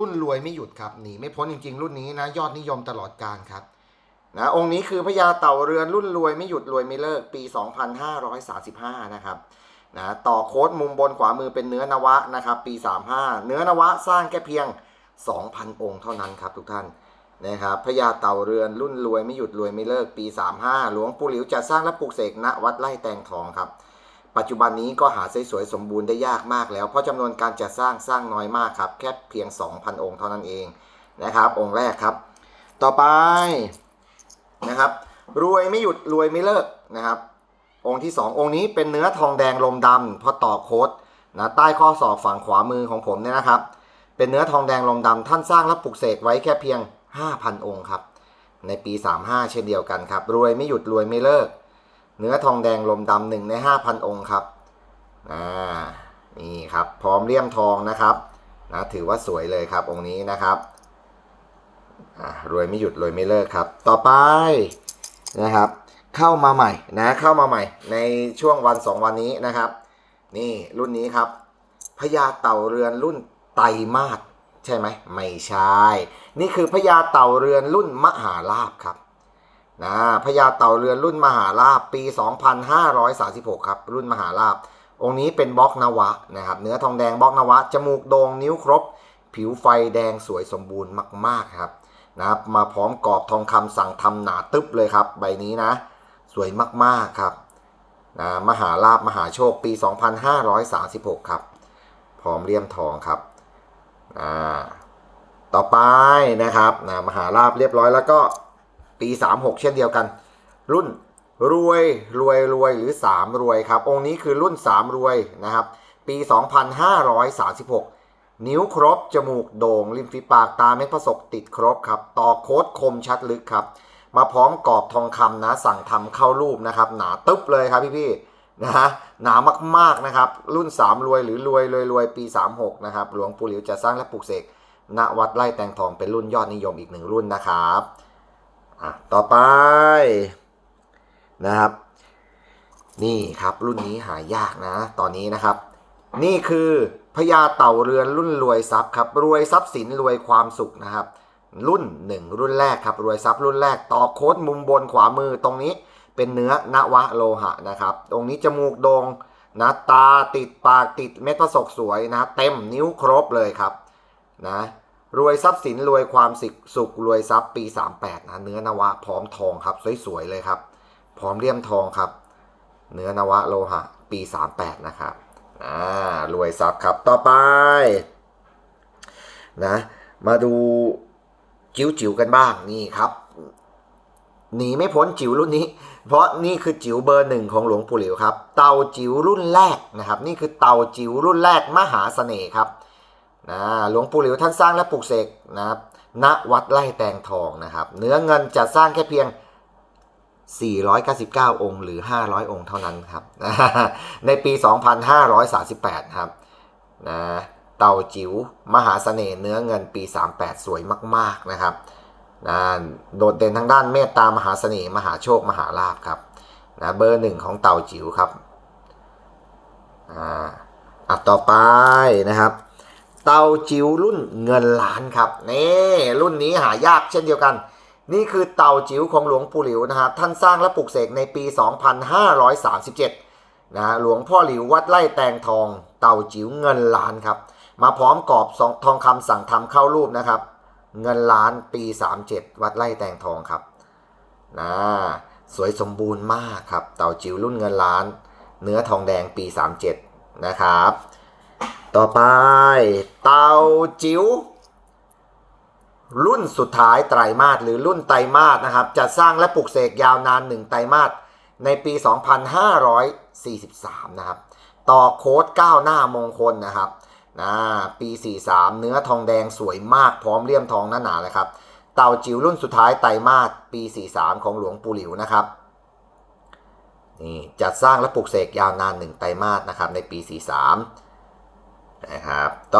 รุ่นรวยไม่หยุดครับหนีไม่พ้นจริง ๆ รุ่นนี้นะยอดนิยมตลอดการครับนะองค์นี้คือพญาเต่าเรือนรุ่นรวยไม่หยุดรวยไม่เลิกปี 2535 นะครับนะต่อโค้ดมุมบนขวามือเป็นเนื้อนวะนะครับปี 35 เนื้อนวะสร้างแค่เพียง 2,000 องค์เท่านั้นครับทุกท่านนะครับพญาเต่าเรือนรุ่นรวยไม่หยุดรวยไม่เลิกปี 35 หลวงปู่หลิวจะสร้างและปลูกเสกณวัดไร่แตงทองครับ ปัจจุบันนี้ก็หาสวยๆสมบูรณ์ได้ยากมากแล้ว เพราะจำนวนการจัดสร้างสร้างน้อยมากครับ แค่เพียง 2,000 องค์เท่านั้นเองนะครับ องค์แรกครับ ต่อไปนะครับ รวยไม่หยุดรวยไม่เลิกนะครับ องค์ที่ 2 องค์นี้เป็นเนื้อทองแดงลมดำพราะต่อโค้ดนะใต้ข้อศอกฝั่งขวามือของผมเนี่ยนะครับ เป็นเนื้อทองแดงลมดำท่านสร้างและปลูกเสกไว้แค่เพียง 5,000 องค์ครับในปี 35 เช่นเดียวกันครับ รวยไม่หยุดรวยไม่เลิก เนื้อทองแดงลมดำหนึ่งใน 5,000 องค์ครับอ่านี่ครับ พร้อมเลี่ยมทองนะครับนะถือว่าสวยเลยครับองค์นี้นะครับรวยไม่หยุดรวยไม่เลิกครับ ต่อไปนะครับ เข้ามาใหม่นะเข้ามาใหม่ ในช่วงวัน 2 วันนี้นะครับ นี่รุ่นนี้ครับพญาเต่าเรือนรุ่นไตมาสใช่ไหมไม่ใช่ นี่คือพญาเต่าเรือนรุ่นมหาลาภครับ นะพญาเต่าเรือนรุ่นมหาลาภปี 2536 ครับ รุ่นมหาลาภองค์นี้เป็นบล็อกนวะนะครับ เนื้อทองแดงบล็อกนวะ จมูกโด่งนิ้วครบ ผิวไฟแดงสวยสมบูรณ์มาก ๆ ครับนะครับ มาพร้อมกรอบทองคำสั่งทำหนาตึ๊บเลยครับ ใบนี้นะ สวยมาก ๆ ครับนะมหาลาภมหาโชคปี 2536 ครับพร้อมเลี่ยมทองครับอ่าต่อไปนะครับนะมหาลาภเรียบร้อยแล้วก็ ปี 36 เช่นเดียวกัน รุ่นรวยรวยรวยหรือ 3 รวยครับ องค์นี้คือรุ่น 3 รวยนะครับ ปี 2536 นิ้วครบ จมูกโด่งริมฝีปากตาเม็ดผสกติดครบครับ ต่อโค้ดคมชัดลึกครับ มาพร้อมกรอบทองคำนะ สั่งทำเข้ารูปนะครับ หนาตึ๊บเลยครับพี่ๆนะฮะหนามากๆนะครับ รุ่น 3 รวยหรือรวยรวยรวยปี 36 นะครับ หลวงปู่หลิวจะสร้างและปลูกเสกณวัดไร่แตงทองเป็นรุ่นยอดนิยมอีกหนึ่งรุ่นนะครับ อะต่อไปนะครับ นี่ครับรุ่นนี้หายากนะ ตอนนี้นะครับ นี่คือพญาเต่าเรือนรุ่นรวยทรัพย์ครับ รวยทรัพย์สินรวยความสุขนะครับ รุ่นหนึ่งรุ่นแรกครับ รวยทรัพย์รุ่นแรก ต่อโค้ดมุมบนขวามือตรงนี้เป็นเนื้อนวะโลหะนะครับ ตรงนี้จมูกโดง่งนะตาติดปากติดเม็ดผสกสวยนะ เต็มนิ้วครบเลยครับนะ รวยทรัพย์สินรวยความสิสุขรวยทรัพย์ปี 38นะเนื้อนวะพร้อมทองครับ สวยๆเลยครับ พร้อมเลี่ยมทองครับ เนื้อนวะโลหะ ปี 38 นะครับอ่ารวยทรัพย์ครับต่อไปนะมาดูจิ๋วจิ๋วๆกันบ้างนี่ครับหนีไม่พ้นจิ๋วรุ่นนี้ เพราะนี่คือจิ๋วเบอร์หนึ่งของหลวงปู่หลิวครับ เต่าจิ๋วรุ่นแรกนะครับ นี่คือเต่าจิ๋วรุ่นแรกมหาเสน่ห์ครับ นะหลวงปู่หลิวท่านสร้างและปลูกเสกนะครับณวัดไร่แตงทองนะครับ เนื้อเงินจัดสร้างแค่เพียง 499 องค์ หรือ 500 องค์เท่านั้นครับ ในปี 2538 ครับนะเต่าจิ๋วมหาเสน่ห์เนื้อเงินปี 38 สวยมาก ๆ นะครับนะโดดเด่นทางด้านเมตตามหาเสน่ห์มหาโชคมหาลาภครับนะเบอร์หนึ่งของเต่าจิ๋วครับอ่าอะต่อไปนะครับ เตาจิ๋วรุ่นเงินล้านครับนี่รุ่นนี้หายากเช่นเดียวกัน นี่คือเตาจิ๋วของหลวงปู่หลิวนะฮะท่านสร้างและปลูกเสกในปี 2537นะฮะหลวงพ่อหลิววัดไร่แตงทอง เตาจิ๋วเงินล้านครับ มาพร้อมกรอบสองทองคำสั่งทำเข้ารูปนะครับ เงินล้านปี 37 วัดไร่แตงทองครับนะสวยสมบูรณ์มากครับ เตาจิ๋วรุ่นเงินล้าน เนื้อทองแดงปี 37 นะครับ ต่อไป เตาจิ๋วรุ่นสุดท้ายไตรมาสหรือรุ่นไตรมาสนะครับจะสร้างและปลูกเสกยาวนานหนึ่งไตรมาสในปี 2543 นะครับ ต่อโค้ดก้าวหน้ามงคลนะครับนะปี 43 เนื้อทองแดงสวยมากพร้อมเลี่ยมทองหน้าๆเลยครับ เต่าจิ๋วรุ่นสุดท้ายไตรมาสปี 43 ของหลวงปู่หลิวนะครับนี่จัดสร้างและปลูกเสกยาวนานหนึ่งไตรมาสนะครับในปี 43 นะครับ ต่อ